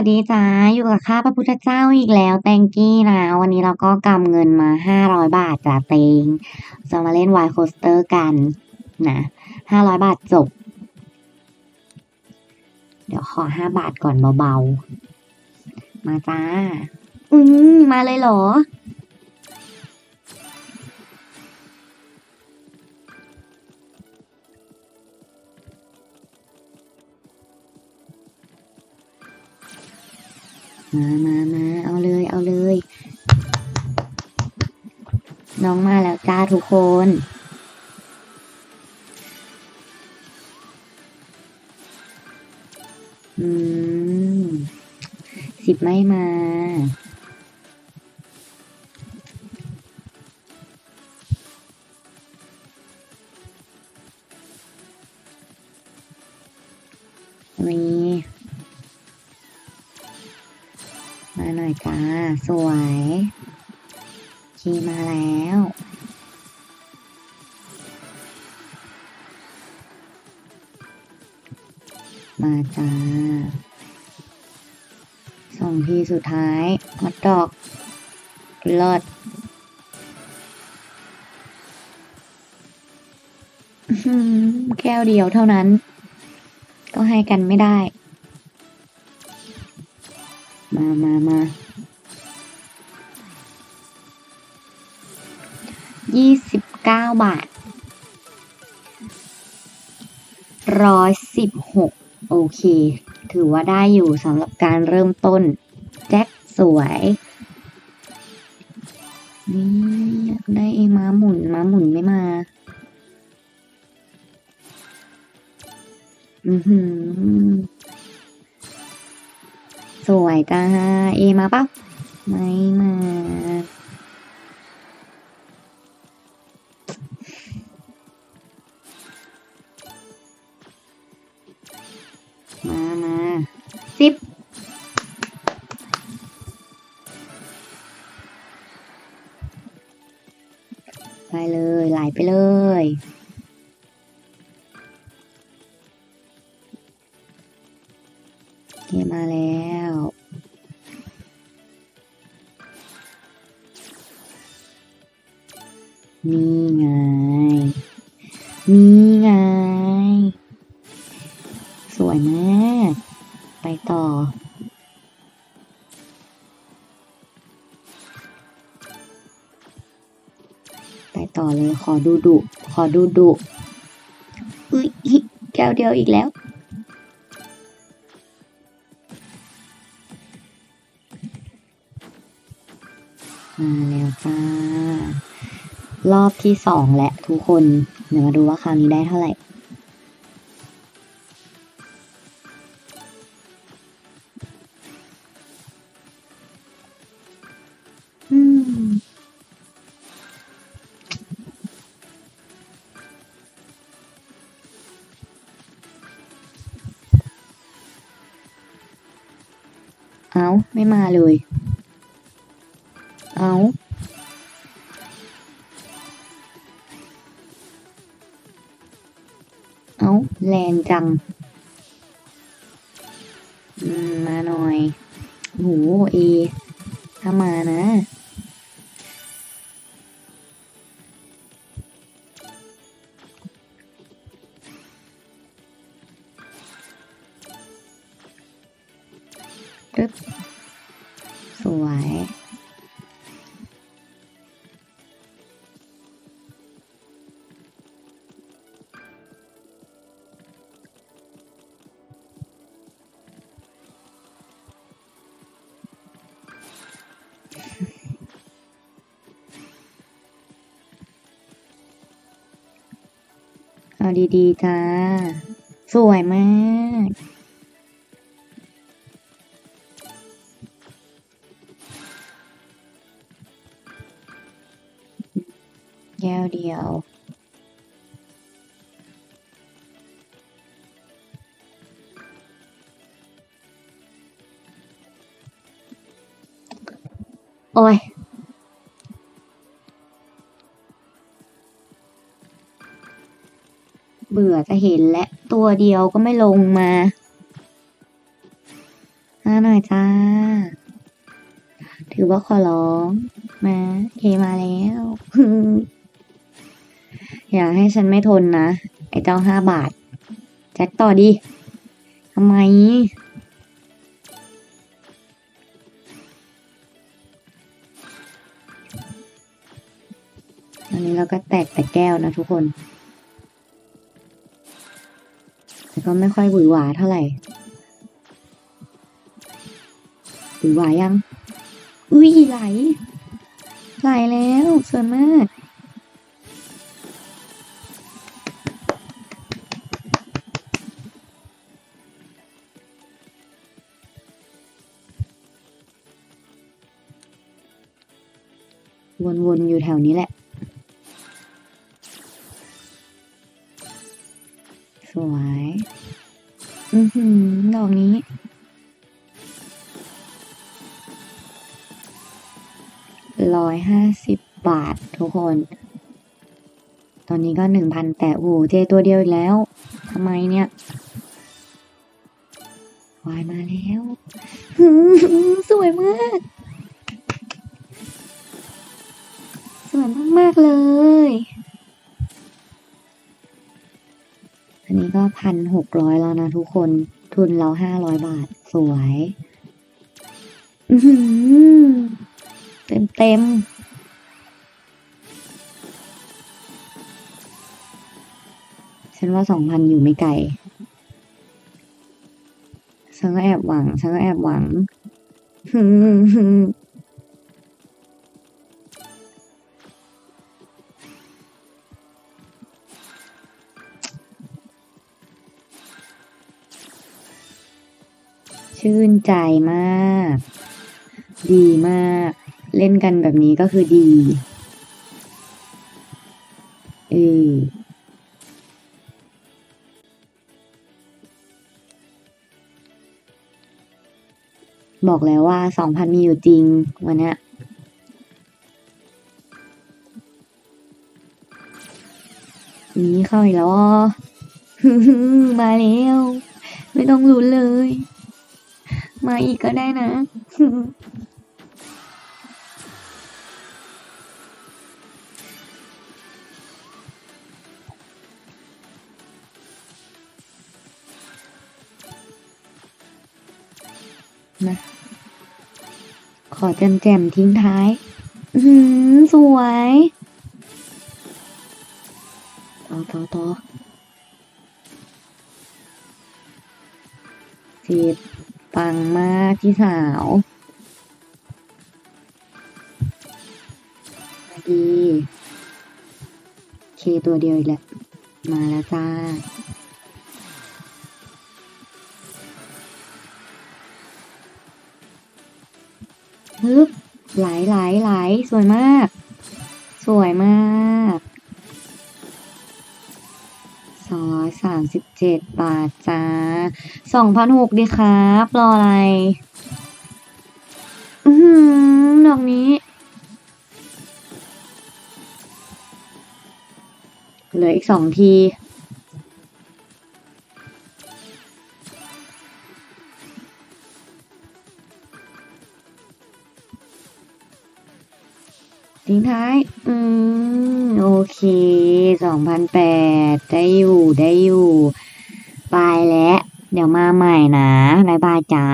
วัสดีจ้าอยู่กับข้าพระพุทธเจ้าอีกแล้วแตงกี้นะวันนี้เราก็กำเงินมาห้าร้อยบาทจ้าเตงจะมาเล่นไวโคสเตอร์กันนะห้าร้อยบาทจบ เดี๋ยวขอห้าบาทก่อนเบาๆ มาจ้า อืมมาเลยเหรอ มามามาเอาเลยเอาเลย น้องมาแล้วจ้าทุกคนอืมสิบไม่มา มาหน่อยจ้า สวยคีมาแล้ว มาจ้าสองทีสุดท้ายฮอตดอกเลิศแก้วเดียวเท่านั้น ก็ให้กันไม่ได้ มามามายี่สิบเก้าบาทร้อยสิบหกโอเค ถือว่าได้อยู่สำหรับการเริ่มต้น แจ็คสวย นี่อยากได้ไอ้ม้าหมุน ม้าหมุนไม่มา อือหือ สวยจ้าเอมาปะไม่มามามาสิบไปเลยไหลไปเลยเกมาแล้ว นี่ไง นี่ไง สวยมาก ไปต่อ ไปต่อเลย ขอดูดุ ขอดูดุ อุ้ยแก้วเดียวอีกแล้วมาแล้วจ้า รอบที่สองและทุกคนเดี๋ยวมาดูว่าคราวนี้ได้เท่าไหร่อืมเอาไม่มาเลยาแรงจัง มาหน่อย โหเอ ถ้ามานะปึ๊บสวย เอาดีๆจ้า สวยมาก แก้วเดียวโอ้ย บื่อจะเห็นและตัวเดียวก็ไม่ลงมาห้าหน่อยจ้า ถือว่าขอร้อง มาเคมาแล้ว อย่าให้ฉันไม่ทนนะ ไอ้เจ้าห้าบาท แจ็คต่อดิทำไมอันนี้เราก็แตกแต่แก้วนะทุกคน ก็ไม่ค่อยหวือหวาเท่าไหร่หวือหวายัง อุ้ยไหล ไหลแล้วสวยมาก วนๆอยู่แถวนี้แหละ สวย อือหือดอกนี้ ร้อยห้าสิบบาททุกคน ตอนนี้ก็หนึ่งพันแต่โอ้เจตัวเดียวอีกแล้วทำไมเนี่ยวายมาแล้วหือสวยมาก สวยมาก ๆ เลย อันนี้ก็พันหกร้อยแล้วนะทุกคนทุนเราห้าร้อยบาทสวยเต็มเต็มฉันว่าสองพันอยู่ไม่ไกล ฉันก็แอบหวัง ฉันก็แอบหวัง ชื่นใจมาก ดีมาก เล่นกันแบบนี้ก็คือดีเออบอกแล้วว่าสองพันมีอยู่จริงวันนี้นี่เข้าอีกแล้วอะมาแล้ว ไม่ต้องลุ้นเลย มาอีกก็ได้นะ นะ ขอแจมแจมๆทิ้งท้าย อือหือสวย ต่อต่อต่อจีบ ปังมากพี่สาวมาดีเคตัวเดียวอีกแล้วมาแล้วจ้าฮึบไหลไหลไหลสวยมาก สวยมาก สอยสามสิบเจ็ดบาทจ้าสองพันหกดีครับรออะไร อืมดอกนี้ เหลืออีกสองที ทิ้งท้าย อืม โอเค สองพันแปดได้อยู่ได้อยู่ ไปแล้ว เดี๋ยวมาใหม่นะบายบายจ้า